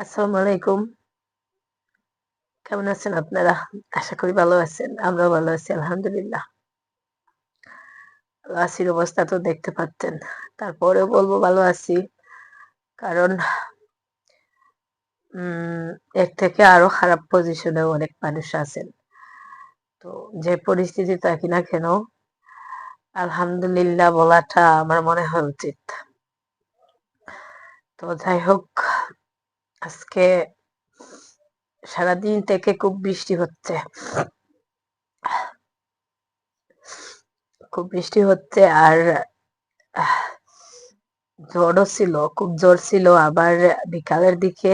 আসসালামু আলাইকুম কেমন আছেন আপনারা আশা করি ভালো আছেন আমরাও ভালো আছি আলহামদুলিল্লাহ আসির অবস্থা তো দেখতে পাচ্ছেন তারপরেও বলব ভালো আছি কারণ এর থেকে আরও খারাপ পজিশনে অনেক মানুষ আছেন তো যে পরিস্থিতি থাকি না কেন আলহামদুলিল্লাহ বলাটা আমার মনে হয় উচিত তো যাই হোক আজকে সারাদিন থেকে খুব বৃষ্টি হচ্ছে। খুব বৃষ্টি হচ্ছে আর জ্বরও ছিল, খুব জ্বর ছিল। আবার বিকালের দিকে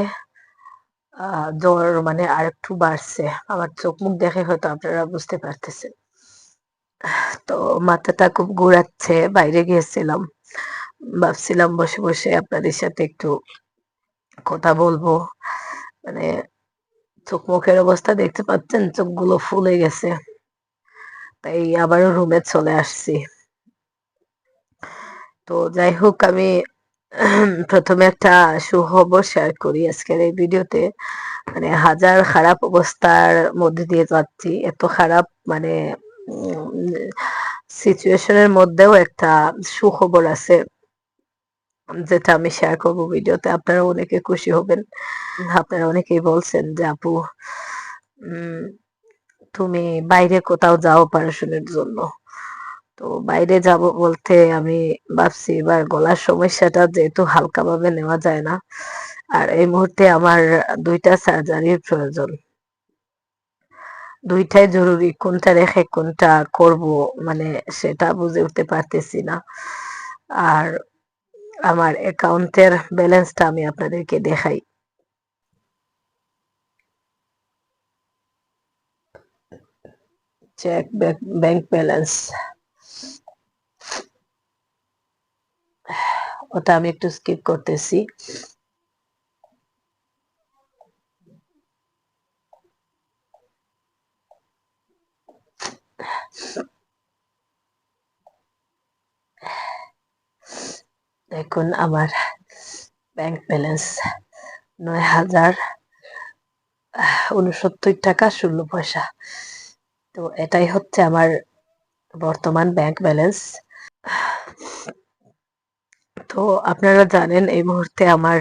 জ্বর মানে আর একটু বাড়ছে। আমার চোখ মুখ দেখে হয়তো আপনারা বুঝতে পারতেছেন। তো মাথাটা খুব ঘুরাচ্ছে, বাইরে গিয়েছিলাম। ভাবছিলাম বসে বসে আপনাদের সাথে একটু কথা বলব। মানে চোখ মুখের অবস্থা দেখতে পাচ্ছেন, চোখগুলো ফুলে গেছে। তাই আবারও রুমে চলে আসছি। তো যাই হোক, আমি প্রথমে একটা সুখবর শেয়ার করি আজকের এই ভিডিওতে। মানে হাজার খারাপ অবস্থার মধ্যে দিয়ে যাচ্ছি। এত খারাপ মানে সিচুয়েশনের মধ্যেও একটা সুখবর আছে। যেটা আমি শেয়ার করব ভিডিওতে, আপনারা অনেকে খুশি হবেন। আপনারা অনেকেই বলছেন যে, আপু তুমি বাইরে কোথাও যাও অপারেশনের জন্য। তো বাইরে যাব বলতে আমি ভাবছি, এবার গলার সমস্যাটা যেহেতু হালকা ভাবে নেওয়া যায় না, আর এই মুহূর্তে আমার দুইটা সার্জারির প্রয়োজন। দুইটাই জরুরি, কোনটা রেখে কোনটা করব মানে সেটা বুঝে উঠতে পারতেছি না। আর আমার অ্যাকাউন্টের ব্যালেন্সটা আমি আপনাদেরকে দেখাই। চেক ব্যাংক ব্যালেন্স ওটা আমি একটু স্কিপ করতেছি। দেখুন আমার ব্যাংক ব্যালেন্স নয় হাজার উনসত্তর টাকা ষোলো পয়সা। তো এটাই হচ্ছে আমার বর্তমান ব্যাংক ব্যালেন্স তো আপনারা জানেন এই মুহূর্তে আমার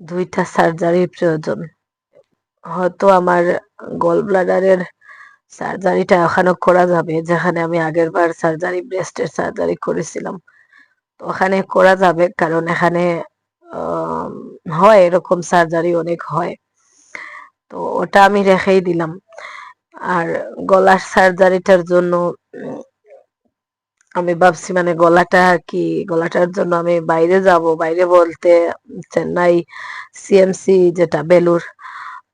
দুইটা সার্জারির প্রয়োজন। হয়তো আমার গল ব্লাডারের সার্জারিটা এখনও করা যাবে, যেখানে আমি আগের বার সার্জারি ব্রেস্টের সার্জারি করেছিলাম। ওখানে করা যাবে, কারণ এখানে হয় এরকম সার্জারি অনেক হয়। তো ওটা আমি রেখেই দিলাম। আর গলার সার্জারিটার জন্য আমি ভাবছি মানে গলাটা কি, গলাটার জন্য আমি বাইরে যাব। বাইরে বলতে চেন্নাই সিএমসি যেটা বেলুর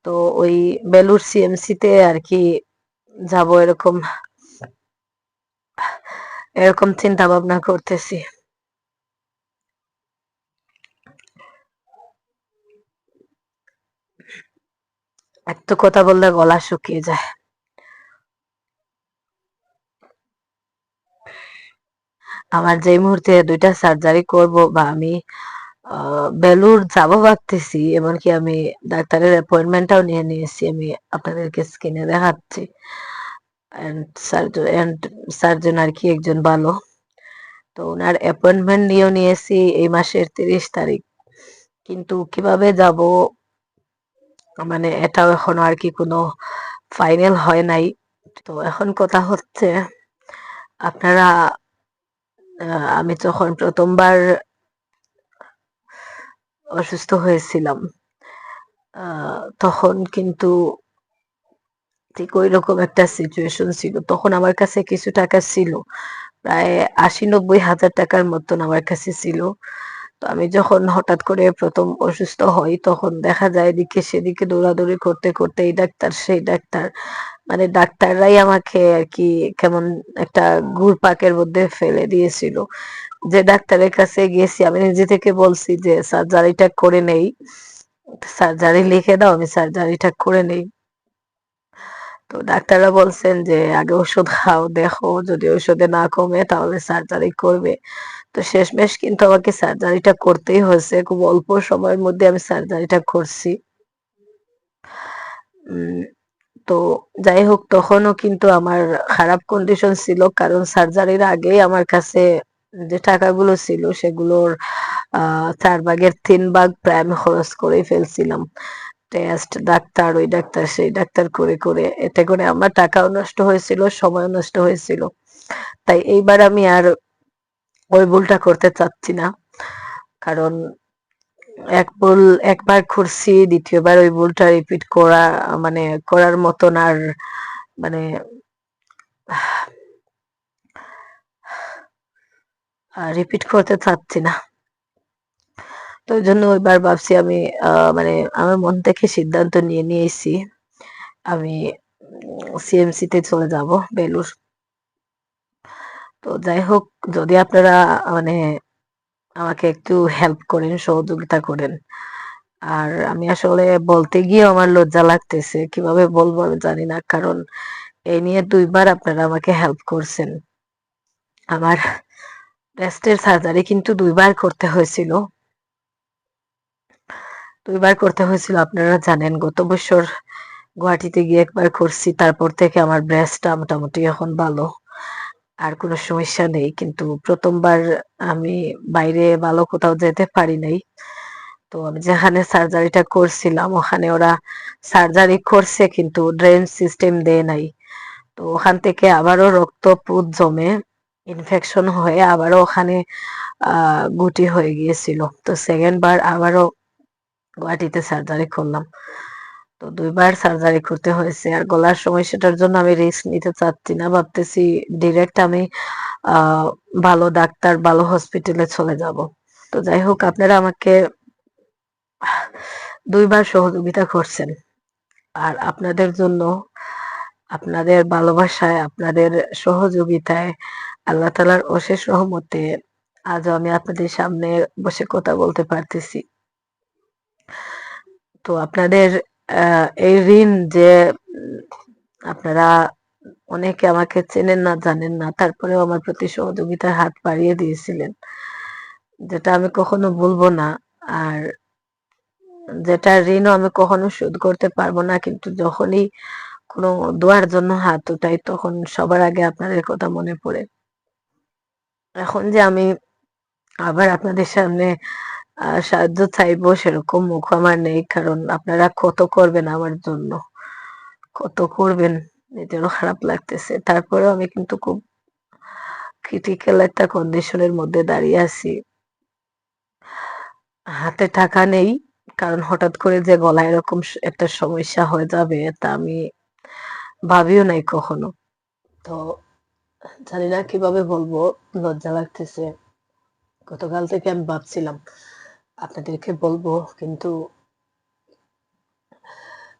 তো ওই বেলুর সিএমসি তে আর কি যাব এরকম এরকম চিন্তা ভাবনা করতেছি। এত কথা বললে গলা শুকিয়ে যায়। আমার যে মুহূর্তে দুইটা সার্জারি করব বা আমি বেলুর যাব ভাবতেছি, এমনকি আমি ডাক্তারের অ্যাপয়েন্টমেন্টটাও নিয়ে নিয়েছি, আমি আপনাদেরকে স্ক্রিনে দেখাচ্ছি। সার্জন আর কি একজন ভালো। তো ওনার অ্যাপয়েন্টমেন্ট নিয়েও নিয়েছি এই মাসের তিরিশ তারিখ। কিন্তু কীভাবে যাব মানে এটাও এখনও আর কি কোনো ফাইনাল হয় নাই। তো এখন কথা হচ্ছে, আপনারা আমি যখন প্রথমবার অসুস্থ হয়েছিলাম তখন কিন্তু ঠিক ওই রকম একটা সিচুয়েশন ছিল। তখন আমার কাছে কিছু টাকা ছিল, প্রায় আশি নব্বই হাজার টাকার মতন আমার কাছে ছিল। তো আমি যখন হঠাৎ করে প্রথম অসুস্থ হই, তখন দেখা যায় এদিকে সেদিকে দৌড়াদৌড়ি করতে করতে এই ডাক্তার, সেই ডাক্তার মানে ডাক্তাররাই আমাকে আর কি কেমন একটা পাকের মধ্যে ফেলে দিয়েছিল। যে ডাক্তারের কাছে গেছি আমি নিজে থেকে বলছি যে, সার্জারিটা করে নেই। সার্জারি লিখে দাও, আমি সার্জারিটা করে নেই। তো ডাক্তাররা বলছেন যে, আগে ওষুধ খাও, দেখো যদি ওষুধে না কমে তাহলে সার্জারি করবে। তো শেষমেশ কিন্তু আমাকে সার্জারিটা করতেই হয়েছে। খুব অল্প সময়ের মধ্যে আমি সার্জারিটা করছি। তো যাই হোক, তখনও কিন্তু আমার খারাপ কন্ডিশন ছিল, কারণ সার্জারির আগেই আমার কাছে যে টাকাগুলো ছিল, সেগুলোর চার ভাগের তিন ভাগ প্রায় আমি খরচ করে ফেলছিলাম। টেস্ট ডাক্তার, ওই ডাক্তার, সেই ডাক্তার করে করে, এতে করে আমার টাকাও নষ্ট হয়েছিল সময় নষ্ট হয়েছিল। তাই এইবার আমি আর ওই ভুলটা করতে চাচ্ছি না। কারণ এক ভুল একবার করছি, দ্বিতীয়বার ওই ভুলটা রিপিট করা মানে করার মতন আর মানে রিপিট করতে চাচ্ছি না। তো ওই জন্য ওইবার ভাবছি আমি মানে আমার মন থেকে সিদ্ধান্ত নিয়ে নিয়েছি। আমি সিএমসি তে চলে যাব বেলুর তো যাই হোক, যদি আপনারা মানে আমাকে একটু হেল্প করেন, সহযোগিতা করেন। আর আমি আসলে বলতে গিয়ে আমার লজ্জা লাগতেছে, কীভাবে বলব আমি জানি না, কারণ এই নিয়ে দুইবার আপনারা আমাকে হেল্প করছেন। আমার ব্রেস্টের সার্জারি কিন্তু দুইবার করতে হয়েছিল। দুইবার করতে হয়েছিল, আপনারা জানেন, গত বছর গুয়াহাটিতে গিয়ে একবার করছি, তারপর থেকে আমার ব্রেস্টটা মোটামুটি এখন ভালো। আর কোনো সমস্যা নেই। কিন্তু প্রথমবার আমি বাইরে ভালো কোথাও যেতে পারি নাই। তো আমি যেখানে সার্জারিটা করছিলাম, ওখানে ওরা সার্জারি করছে কিন্তু ড্রেন সিস্টেম দেয় নাই। তো ওখান থেকে আবারও রক্ত পুত জমে ইনফেকশন হয়ে আবারও ওখানে গুটি হয়ে গিয়েছিল। তো সেকেন্ড বার আবারও গুয়াহাটিতে সার্জারি করলাম। তো দুইবার সার্জারি করতে হয়েছে। আর গলার সমস্যাটার জন্য আমি রিস্ক নিতে চাচ্ছি না। ভাবতেছি ডিরেক্ট আমি ভালো ডাক্তার, ভালো হসপিটালে চলে যাব। তো যাই হোক, আপনারা আমাকে দুইবার সহযোগিতা করছেন। আর আপনাদের জন্য, আপনাদের ভালোবাসায়, আপনাদের সহযোগিতায় আল্লাহ তালার অশেষ রহমতে আজও আমি আপনাদের সামনে বসে কথা বলতে পারতেছি। তো আপনাদের এই ঋণ যে, আপনারা অনেকে আমাকে চেনেন না, জানেন না, তারপরেও আমার প্রতি সহযোগিতার হাত বাড়িয়ে দিয়েছিলেন, যেটা আমি কখনো ভুলবো না। আর যেটা ঋণও আমি কখনো শোধ করতে পারব না, কিন্তু যখনই কোনো দোয়ার জন্য হাত উঠাই, তখন সবার আগে আপনাদের কথা মনে পড়ে। এখন যে আমি আবার আপনাদের সামনে সাহায্য চাইব সেরকম মুখ আমার নেই, কারণ আপনারা কত করবেন আমার জন্য? কত করবেন? নিজেরও খারাপ লাগতেছে। তারপরেও আমি কিন্তু খুব ক্রিটিক্যাল একটা কন্ডিশনের মধ্যে দাঁড়িয়ে আছি। হাতে টাকা নেই, কারণ হঠাৎ করে যে গলায় এরকম একটা সমস্যা হয়ে যাবে, তা আমি ভাবিও নাই কখনো। তো জানি না কীভাবে বলব, লজ্জা লাগতেছে। গতকাল থেকে আমি ভাবছিলাম আপনাদেরকে বলব কিন্তু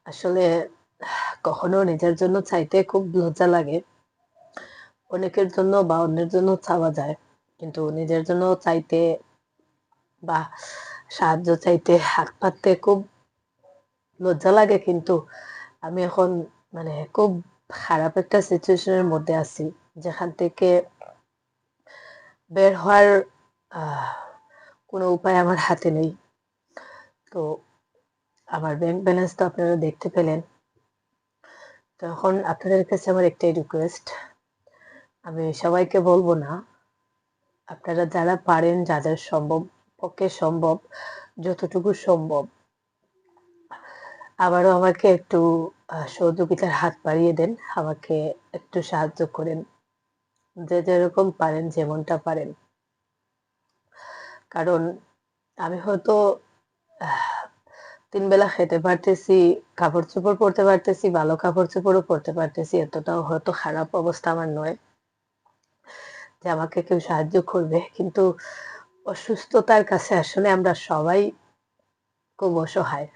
আসলে কখনো নিজের জন্য চাইতে খুব লজ্জা লাগে। অনেকের জন্য বা অন্যের জন্য চাওয়া যায় কিন্তু নিজের জন্য চাইতে বা সাহায্য চাইতে হাত পাততে খুব লজ্জা লাগে কিন্তু আমি এখন মানে খুব খারাপ একটা সিচুয়েশনের মধ্যে আছি যেখান থেকে বের হওয়ার আহ, কোনো উপায় আমার হাতে নেই। তো আমার ব্যাংক ব্যালেন্স তো আপনারা দেখতে পেলেন। তো এখন আপনাদের কাছে আমার একটাই রিকোয়েস্ট আমি সবাইকে বলব না, আপনারা যারা পারেন, যাদের সম্ভব, পক্ষে সম্ভব, যতটুকু সম্ভব, আবারও আমাকে একটু সহযোগিতার হাত বাড়িয়ে দেন, আমাকে একটু সাহায্য করেন। যে যেরকম পারেন, যেমনটা পারেন। কারণ আমি হয়তো তিন বেলা খেতে পারতেছি কাপড় চোপড় পরতে পারতেছি, ভালো কাপড় চোপড়ও পরতে পারতেছি, এতটাও হয়তো খারাপ অবস্থা আমার নয় যে আমাকে কেউ সাহায্য করবে। কিন্তু অসুস্থতার কাছে আসলে আমরা সবাই খুব অসহায়।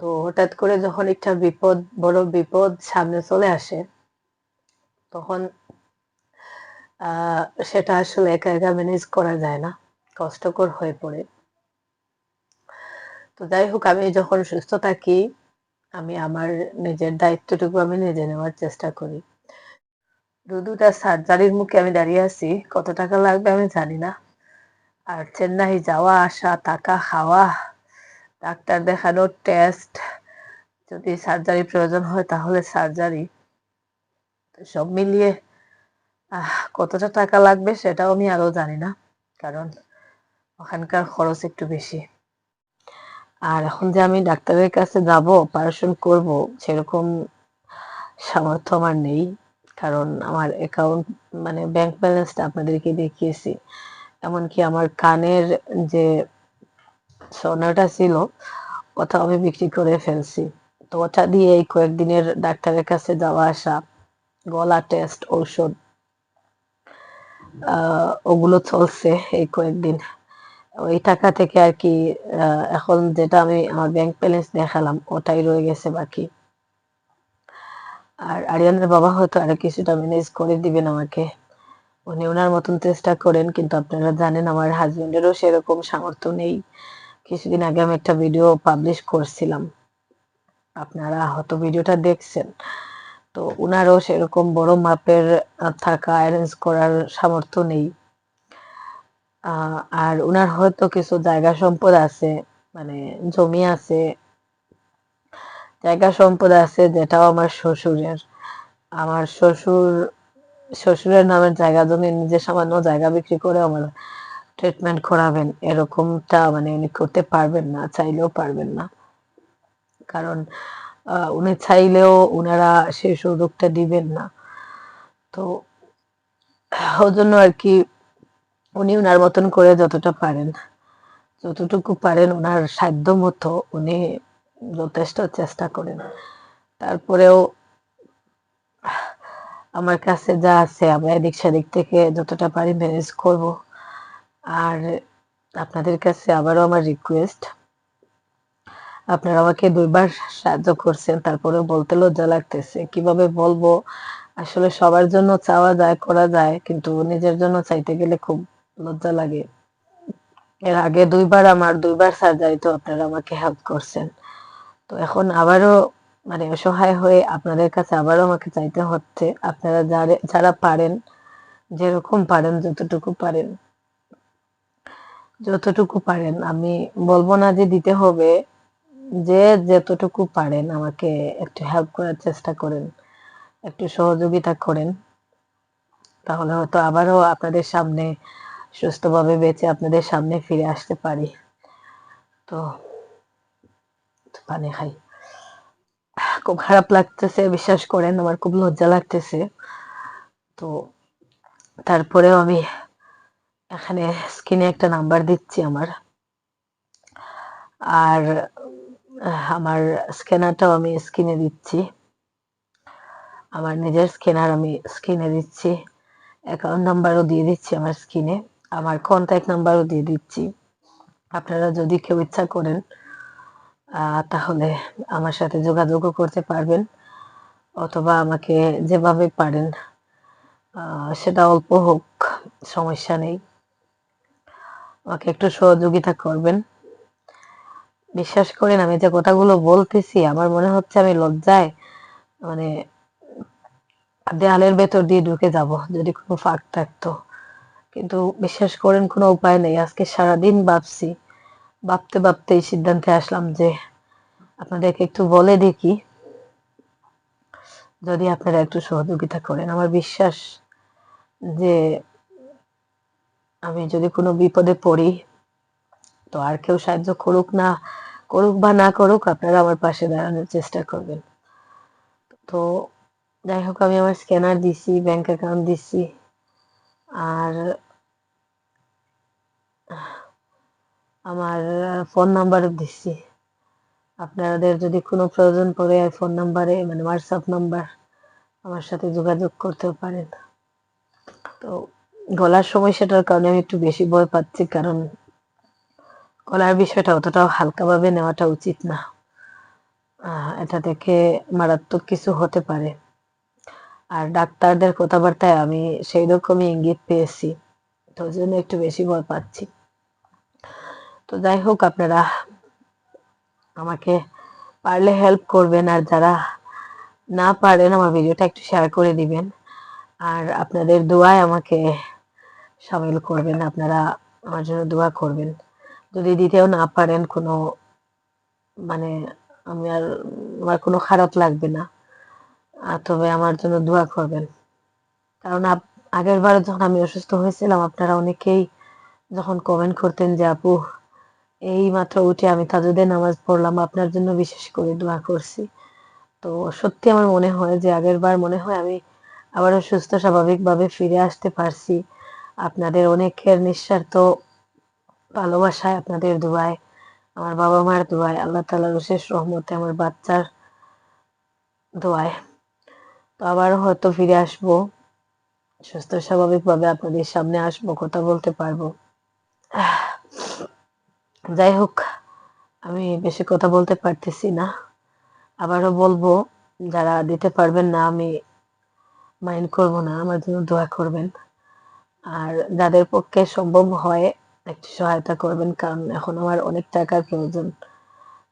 তো হঠাৎ করে যখন একটা বিপদ, বড় বিপদ সামনে চলে আসে, তখন সেটা আসলে একা একা ম্যানেজ করা যায় না। কষ্টকর হয়ে পড়ে। তো যাই হোক, আমি যখন সুস্থ থাকি, আমি আমার নিজের দায়িত্বটুকু আমি নিজে নেওয়ার চেষ্টা করি। দুটা সার্জারির মুখে আমি দাঁড়িয়ে আছি, কত টাকা লাগবে আমি জানি না। আর চেন্নাই যাওয়া, আসা টাকা খাওয়া, ডাক্তার দেখানোর টেস্ট যদি সার্জারি প্রয়োজন হয় তাহলে সার্জারি সব মিলিয়ে কতটা টাকা লাগবে সেটাও আমি আরও জানি না। কারণ ওখানকার খরচ একটু বেশি। আর এখন যে আমি ডাক্তারের কাছে যাব অপারেশন করব, সেরকম সামর্থ্য আমার নেই। কারণ আমার অ্যাকাউন্ট মানে ব্যাংক ব্যালেন্সটা আপনাদেরকে দেখিয়েছি। এমনকি আমার কানের যে সোনাটা ছিল ওটা আমি বিক্রি করে ফেলছি। তো ওটা দিয়ে এই কয়েকদিনের ডাক্তারের কাছে যাওয়া আসা, গলা টেস্ট ঔষধ ওগুলো চলছে এই কয়েকদিন। ওই টাকা থেকে আর কি এখন যেটা আমি আমার ব্যাংক ব্যালেন্স দেখালাম, ওটাই রয়ে গেছে বাকি। আর আরিয়ানের বাবা হয়তো আরও কিছুটা ম্যানেজ করে দিবেন আমাকে। উনি ওনার মতন চেষ্টা করেন, কিন্তু আপনারা জানেন আমার হাজবেন্ডেরও সেরকম সামর্থ্য নেই। কিছুদিন আগে আমি একটা ভিডিও পাবলিশ করছিলাম। আপনারা হয়তো ভিডিওটা দেখছেন। তো উনারও সেরকম বড় মাপের থাকা অ্যারেঞ্জ করার সামর্থ্য নেই। আর উনার হয়তো কিছু জায়গা সম্পদ আছে মানে জমি আছে। জায়গা সম্পদ আছে যেটাও আমার শ্বশুরের। আমার শ্বশুর, শ্বশুরের নামের জায়গা, জমি নিজে সামান্য জায়গা বিক্রি করে আমার ট্রিটমেন্ট করাবেন, এরকমটা মানে উনি করতে পারবেন না, চাইলেও পারবেন না। কারণ উনি চাইলেও উনারা সেই সুযোগটা দিবেন না। তো ওই জন্য আর কি উনি উনার মতন করে যতটা পারেন। যতটুকু পারেন ওনার সাধ্য মতো উনি যথেষ্ট চেষ্টা করেন। তারপরেও আমার কাছে যা আছে আমরা এদিক সেদিক থেকে যতটা পারি ম্যানেজ করব। আর আপনাদের কাছে আবারও আমার রিকোয়েস্ট আপনারা আমাকে দুইবার সাহায্য করছেন, তারপরেও বলতে লজ্জা লাগতেছে। কীভাবে বলব? আসলে সবার জন্য চাওয়া যায়, করা যায়, কিন্তু নিজের জন্য চাইতে গেলে খুব লজ্জা লাগে। এর আগে দুইবার আমার, দুইবার সার্জারিতে আপনারা আমাকে হেল্প করছেন। তো এখন আবারও মানে অসহায় হয়ে আপনাদের কাছে আবারও আমাকে চাইতে হচ্ছে, আপনারা যারা যারা পারেন, যেরকম পারেন, যতটুকু পারেন। যতটুকু পারেন, আমি বলব না যে দিতে হবে, যে যতটুকু পারেন আমাকে একটু হেল্প করার চেষ্টা করেন, একটু সহযোগিতা করেন। তাহলে হয়তো আবারও আপনাদের সামনে সুস্থভাবে বেঁচে আপনাদের সামনে ফিরে আসতে পারি। তো পানি খাই খুব খারাপ লাগতেছে, বিশ্বাস করেন, আমার খুব লজ্জা লাগতেছে। তো, তারপরেও আমি এখানে স্ক্রিনে একটা নাম্বার দিচ্ছি আমার। আর, আমার স্ক্যানারটাও আমি স্ক্রিনে দিচ্ছি। আমার নিজের স্ক্যানার আমি স্ক্রিনে দিচ্ছি। অ্যাকাউন্ট নাম্বারও দিয়ে দিচ্ছি আমার স্ক্রিনে। আমার কন্ট্যাক্ট নাম্বারও দিয়ে দিচ্ছি। আপনারা যদি কেউ ইচ্ছা করেন তাহলে আমার সাথে যোগাযোগও করতে পারবেন, অথবা আমাকে যেভাবে পারেন সেটা অল্প হোক, সমস্যা নেই। আমাকে একটু সহযোগিতা করবেন। বিশ্বাস করেন, আমি যে কথাগুলো বলতেছি, আমার মনে হচ্ছে আমি লজ্জায় মানে দেয়ালের ভেতর দিয়ে ঢুকে যাব, যদি কোনো ফাঁক থাকতো। কিন্তু বিশ্বাস করেন কোনো উপায় নেই। আজকে সারাদিন ভাবছি, ভাবতে ভাবতে এই সিদ্ধান্তে আসলাম যে আপনাদেরকে একটু বলে দেখি, যদি আপনারা একটু সহযোগিতা করেন। আমার বিশ্বাস যে আমি যদি কোনো বিপদে পড়ি, তো আর কেউ সাহায্য করুক না করুক বা না করুক, আপনারা আমার পাশে দাঁড়ানোর চেষ্টা করবেন। তো যাই হোক, আমি আমার স্ক্যানার দিছি ব্যাংক অ্যাকাউন্ট দিছি। আর আমার ফোন নাম্বারও দিচ্ছি। আপনাদের যদি কোনো প্রয়োজন পড়ে ফোন নাম্বারে মানে হোয়াটসঅ্যাপ নাম্বার, আমার সাথে যোগাযোগ করতে পারেন। তো গলার সমস্যাটার কারণে আমি একটু বেশি ভয় পাচ্ছি, কারণ গলার বিষয়টা অতটাও হালকাভাবে নেওয়াটা উচিত না। এটা থেকে মারাত্মক কিছু হতে পারে। আর ডাক্তারদের কথাবার্তায় আমি সেই রকমই ইঙ্গিত পেয়েছি। তো ওই জন্য একটু বেশি ভয় পাচ্ছি। তো যাই হোক, আপনারা আমাকে পারলে হেল্প করবেন আর যারা না পারেন আমার ভিডিওটা একটু শেয়ার করে দিবেন। আর আপনাদের দোয়ায় আমাকে সামিল করবেন, আপনারা আমার জন্য দোয়া করবেন। যদি দিতেও না পারেন কোনো মানে আমি আর, আমার কোনো খারাপ লাগবে না। আর তবে আমার জন্য দোয়া করবেন। কারণ আগের বার যখন আমি অসুস্থ হয়েছিলাম, আপনারা অনেকেই যখন কমেন্ট করতেন যে, আপু, এই মাত্র উঠে আমি তাজুদের নামাজ পড়লাম, আপনার জন্য বিশেষ করে দোয়া করছি। তো সত্যি আমার মনে হয় যে, আগের বার মনে হয় আমি আবারও সুস্থ, স্বাভাবিকভাবে ফিরে আসতে পারছি। আপনাদের অনেকের নিঃস্বার্থ ভালোবাসায়, আপনাদের দোয়ায়, আমার বাবা মার দোয়ায়, আল্লাহ তালার বিশেষ রহমতে আমার বাচ্চার দোয়ায়। তো আবার হয়তো ফিরে আসব। সুস্থ, স্বাভাবিকভাবে আপনাদের সামনে আসব, কথা বলতে পারব। যাই হোক, আমি বেশি কথা বলতে পারতেছি না। আবারও বলব, যারা দিতে পারবেন না, আমি মাইন্ড করব না, আমার জন্য দোয়া করবেন। আর যাদের পক্ষে সম্ভব হয়, একটু সহায়তা করবেন, কারণ এখন আমার অনেক টাকার প্রয়োজন।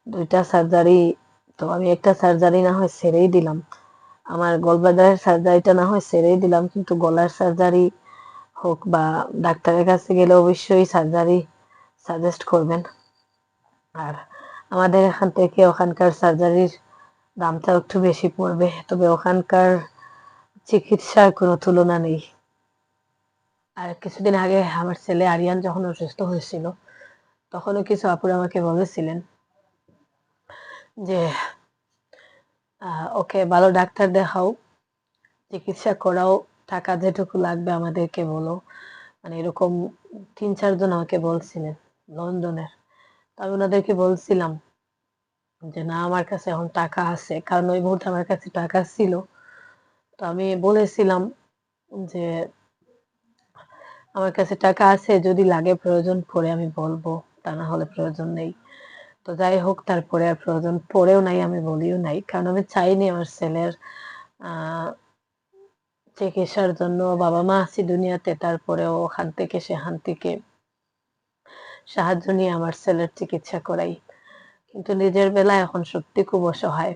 দুইটা সার্জারি তো আমি একটা সার্জারি না হয় ছেড়েই দিলাম। আমার গলবাদারের সার্জারিটা না হয় সেরেই দিলাম, কিন্তু গলার সার্জারি হোক বা ডাক্তারের কাছে গেলে অবশ্যই সার্জারি সাজেস্ট করবেন। আর আমাদের এখান থেকে ওখানকার সার্জারির দামটাও একটু বেশি পড়বে, তবে ওখানকার চিকিৎসার কোনো তুলনা নেই। আর কিছুদিন আগে আমার ছেলে আরিয়ান যখন অসুস্থ হয়েছিল, তখনও কিছু আপুর আমাকে বলেছিলেন যে ওকে ভালো ডাক্তার দেখাও, চিকিৎসা করাও, টাকা যেটুকু লাগবে আমাদেরকে বলো। মানে এরকম তিন চারজন আমাকে বলছিলেন লন্ডনের তো আমি ওনাদেরকে বলছিলাম যে, না, আমার কাছে এখন টাকা আছে। কারণ ওই মুহূর্তে আমার কাছে টাকা ছিল। তো আমি বলেছিলাম যে, আমার কাছে টাকা আছে, যদি লাগে প্রয়োজন পড়ে আমি বলব। তা না হলে প্রয়োজন নেই। তো যাই হোক, তারপরে আর প্রয়োজন পড়েও নাই, আমি বলিও নাই। কারণ আমি চাইনি আমার ছেলের চিকিৎসার জন্য বাবা মা আছি দুনিয়াতে, তারপরেও ওখান থেকে, সেখান থেকে সাহায্য নিয়ে আমার ছেলের চিকিৎসা করাই। কিন্তু নিজের বেলায় এখন সত্যি খুব অসহায়।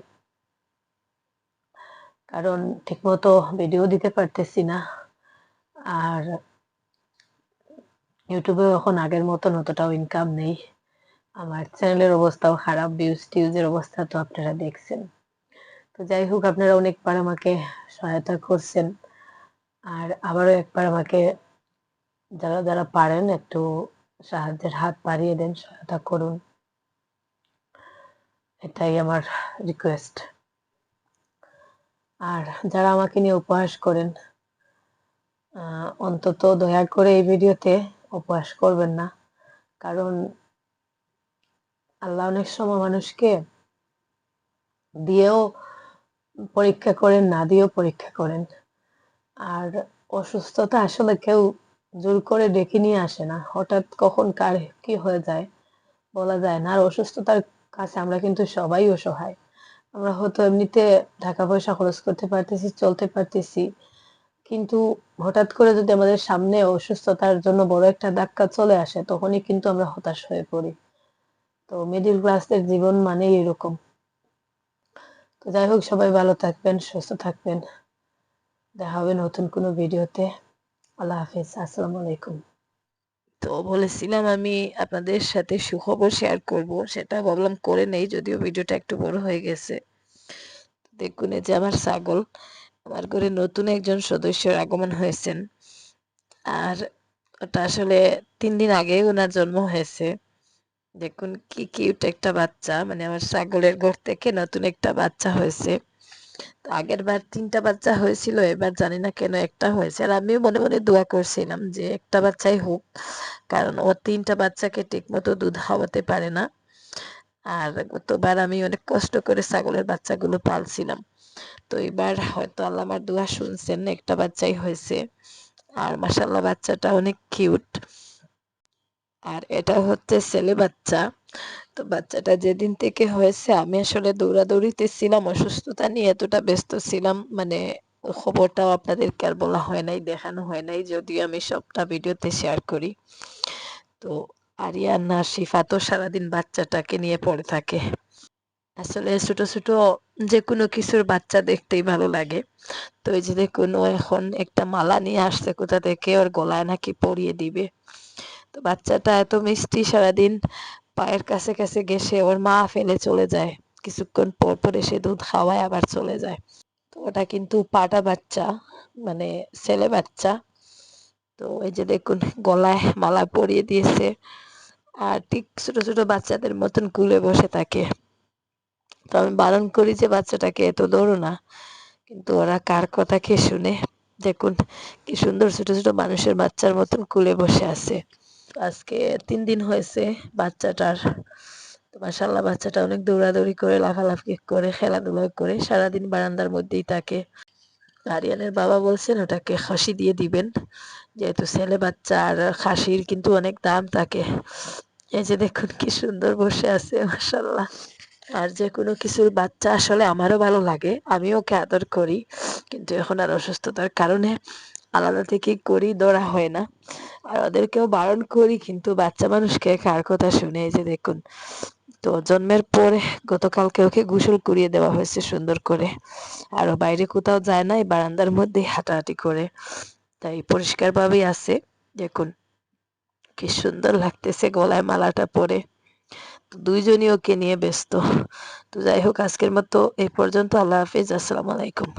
কারণ ঠিকমতো ভিডিও দিতে পারতেছি না। আর ইউটিউবে এখন আগের মতন অতটাও ইনকাম নেই। আমার চ্যানেলের অবস্থাও খারাপ ভিউজ টিউজের অবস্থা তো আপনারা দেখছেন। তো যাই হোক, আপনারা অনেকবার আমাকে সহায়তা করছেন। আর আবারও একবার আমাকে যারা যারা পারেন একটু সাহায্যের হাত বাড়িয়ে দেন, সহায়তা করুন। এটাই আমার রিকোয়েস্ট আর যারা আমাকে নিয়ে উপহাস করেন অন্তত দয়া করে এই ভিডিওতে উপহাস করবেন না। কারণ আল্লাহ অনেক সময় মানুষকে দিয়েও পরীক্ষা করেন, না দিয়েও পরীক্ষা করেন। আর অসুস্থতা আসলে কেউ জোর করে ডেকে নিয়ে আসে না। হঠাৎ কখন কার কি হয়ে যায় বলা যায় না। আর অসুস্থতার কাছে আমরা কিন্তু সবাই অসহায়। আমরা হয়তো এমনিতে টাকা পয়সা খরচ করতে পারতেছি, চলতে পারতেছি। কিন্তু হঠাৎ করে যদি আমাদের সামনে অসুস্থতার জন্য বড় একটা ধাক্কা চলে আসে, তখনই কিন্তু আমরা হতাশ হয়ে পড়ি। তো মিডিল ক্লাসদের জীবন মানেই এরকম। তো যাই হোক, সবাই ভালো থাকবেন, সুস্থ থাকবেন। দেখা হবে নতুন কোনো ভিডিওতে। আল্লাহ হাফিজ, আসসালামু আলাইকুম। তো বলেছিলাম আমি আপনাদের সাথে সুখবর শেয়ার করব, সেটা ভাবলাম করে নেই, যদিও ভিডিওটা একটু বড় হয়ে গেছে। দেখুন যে আমার ছাগল, আমার ঘরে নতুন একজন সদস্যের আগমন হয়েছেন। আর ওটা আসলে তিন দিন আগে ওনার জন্ম হয়েছে। দেখুন কি কিউট একটা বাচ্চা। মানে আমার ছাগলের ঘর থেকে নতুন একটা বাচ্চা হয়েছে। আগের বার তিনটা বাচ্চা হয়েছিল, এবার জানি না কেন একটা হয়েছে। আর আমিও মনে মনে দোয়া করছিলাম যে একটা বাচ্চাই হোক, কারণ ও তিনটা বাচ্চাকে ঠিক মতো দুধ খাওয়াতে পারে না। আর গতবার আমি অনেক কষ্ট করে ছাগলের বাচ্চাগুলো পালছিলাম। তো এবার হয়তো আল্লাহ আমার দোয়া শুনছেন, একটা বাচ্চাই হয়েছে। আর মাসাল্লাহ বাচ্চাটা অনেক কিউট আর এটা হচ্ছে ছেলে বাচ্চা। তো বাচ্চাটা যেদিন থেকে হয়েছে, আমি আসলে দৌড়াদৌড়িতে ছিলাম, অসুস্থতা নিয়ে এতটা ব্যস্ত ছিলাম মানে খবরটাও আপনাদেরকে আর বলা হয় নাই, দেখানো হয় নাই, যদিও আমি সবটা ভিডিওতে শেয়ার করি। তো আরিয়ান না শিফা তো সারাদিন বাচ্চাটাকে নিয়ে পড়ে থাকে। আসলে ছোট ছোট যে কোনো কিছুর বাচ্চা দেখতেই ভালো লাগে। তো এই যে দেখুন, ও এখন একটা মালা নিয়ে আসছে, কোথা থেকে ওর গলায় নাকি পরিয়ে দিবে। তো বাচ্চাটা এত মিষ্টি সারাদিন পায়ের কাছে কাছে গেছে ওর মা ফেলে চলে যায়। কিছুক্ষণ পর পর এসে দুধ খাওয়ায়, আবার চলে যায়। তো ওটা কিন্তু পাটা বাচ্চা মানে ছেলে বাচ্চা। তো এই যে দেখুন, গলায় মালা পরিয়ে দিয়েছে। আর ঠিক ছোট ছোট বাচ্চাদের মতন কুলে বসে থাকে। তো আমি বারণ করি যে বাচ্চাটাকে এত দৌড়ো না। কিন্তু ওরা কার কথা কে শুনে? দেখুন, কি সুন্দর ছোট ছোট মানুষের বাচ্চার মতন কুলে বসে আছে। আজকে তিন দিন হয়েছে বাচ্চাটার। তো মাসাল্লাহ বাচ্চাটা অনেক দৌড়াদৌড়ি করে, লাফালাফি করে, খেলাধুলা করে, সারাদিন বারান্দার মধ্যেই থাকে। আরিয়ানের বাবা বলছেন ওটাকে খাসি দিয়ে দিবেন। যেহেতু ছেলে বাচ্চা আর খাসির কিন্তু অনেক দাম থাকে। এই যে দেখুন কি সুন্দর বসে আছে মাসাল্লাহ আর যে কোনো কিছুর বাচ্চা আসলে আমারও ভালো লাগে, আমিও ওকে আদর করি। কিন্তু এখন আর অসুস্থতার কারণে আলাদা থেকে করি, ধরা হয় না। আর ওদেরকেও বারণ করি, কিন্তু বাচ্চা মানুষকে কার কথা শুনে, এই যে দেখুন, তো জন্মের পরে গতকালকে ওকে গোসল করিয়ে দেওয়া হয়েছে সুন্দর করে। আর বাইরে কোথাও যায় না, এই বারান্দার মধ্যেই হাঁটাহাঁটি করে। তাই পরিষ্কারভাবেই আছে, দেখুন, কি সুন্দর লাগতেছে গলায় মালাটা পরে। দুইজনই ওকে নিয়ে ব্যস্ত। তো যাই হোক, আজকের মতো এই পর্যন্ত, আল্লাহ হাফিজ, আসসালামু আলাইকুম।